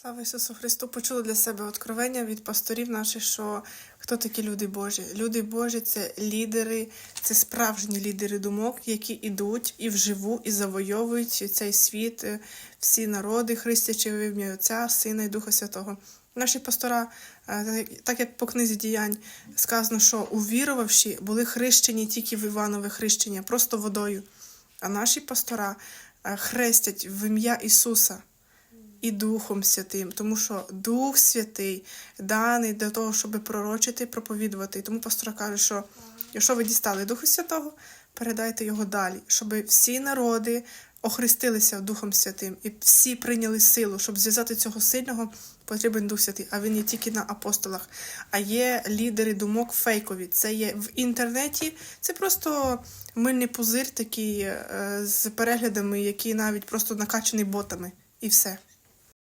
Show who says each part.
Speaker 1: Слава Ісусу Христу! Почули для себе откровення від пасторів наших, що хто такі люди Божі. Люди Божі це лідери, це справжні лідери думок, які ідуть і вживу, і завойовують цей світ, е, всі народи, хрестячи в ім'я Отця, Сина і Духа Святого. Наші пастора, е, так як по книзі діянь сказано, що увірувавші були хрещені тільки в Іванове хрещення, просто водою. А наші пастора е, хрестять в ім'я Ісуса і Духом Святим, тому що Дух Святий даний для того, щоб пророчити, проповідувати. І тому пастора каже, що якщо ви дістали Духа Святого, передайте його далі, щоб всі народи охрестилися Духом Святим і всі прийняли силу, щоб зв'язати цього сильного, потрібен Дух Святий. А він є тільки на апостолах. А є лідери думок фейкові. Це є в інтернеті. Це просто мильний пузир такий е, з переглядами, який навіть просто накачаний ботами. І все.